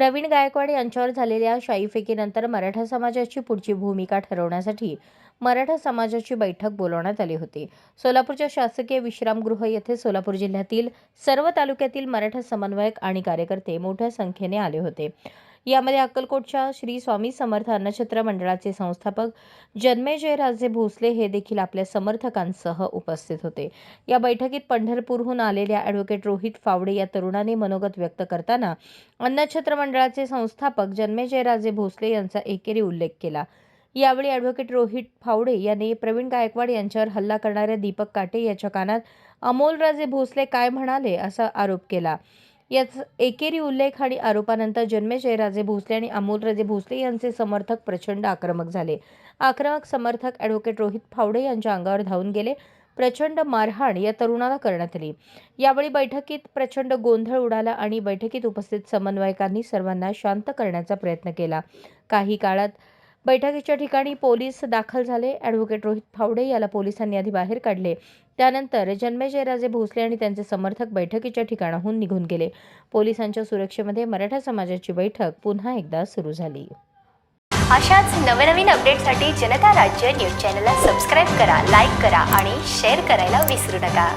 प्रवीण गायकवाड यांच्यावर झालेल्या शाईफेकीनंतर मराठा समाजाची पुढची भूमिका ठरवण्यासाठी मराठा समाजाची बैठक बोलवण्यात आली होती. सोलापूरच्या शासकीय विश्रामगृह येथे सोलापूर जिल्ह्यातील सर्व तालुक्यातील मराठा समन्वयक आणि कार्यकर्ते मोठ्या संख्येने आले होते. यामध्ये अक्कलकोटच्या श्री स्वामी समर्थ अन्नछत्र मंडळाचे संस्थापक जन्मेजयराजे भोसले हे देखील आपल्या समर्थकांसह उपस्थित होते. या बैठकीत पंढरपूरहून आलेल्या ॲडव्होकेट रोहित फावडे या तरुणाने मनोगत व्यक्त करताना अन्नछत्र मंडळाचे संस्थापक जन्मेजयराजे भोसले यांचा एकेरी उल्लेख केला. यावेळी ॲडव्होकेट रोहित फावडे यांनी प्रवीण गायकवाड यांच्यावर हल्ला करणाऱ्या दीपक काटे याच्या कानात अमोलराजे भोसले काय म्हणाले असा आरोप केला. याच एकेरी उल्लेख आणि आरोपानंतर जन्मेजयराजे भोसले आणि अमोलराजे भोसले यांचे समर्थक प्रचंड आक्रमक झाले. आक्रमक समर्थक ॲडव्होकेट रोहित फावडे यांच्या अंगावर धावून गेले. प्रचंड मारहाण या तरुणाला करण्यात आली. यावेळी बैठकीत प्रचंड गोंधळ उडाला आणि बैठकीत उपस्थित समन्वयकांनी सर्वांना शांत करण्याचा प्रयत्न केला. काही काळात बैठकीच्या ठिकाणी पोलीस दाखल झाले. ॲडव्होकेट रोहित फावडे याला पोलिसांनी आधी बाहेर काढले. त्यानंतर जन्मेजयराजे भोसले आणि त्यांचे समर्थक बैठकीच्या ठिकाणाहून निघून गेले. पोलिसांच्या सुरक्षेमध्ये मराठा समाजाची बैठक पुन्हा एकदा सुरू झाली. अशाच नवनवीन अपडेटसाठी जनता राज्य न्यूज चॅनलला सबस्क्राईब करा लाईक करा आणि शेअर करायला विसरू नका.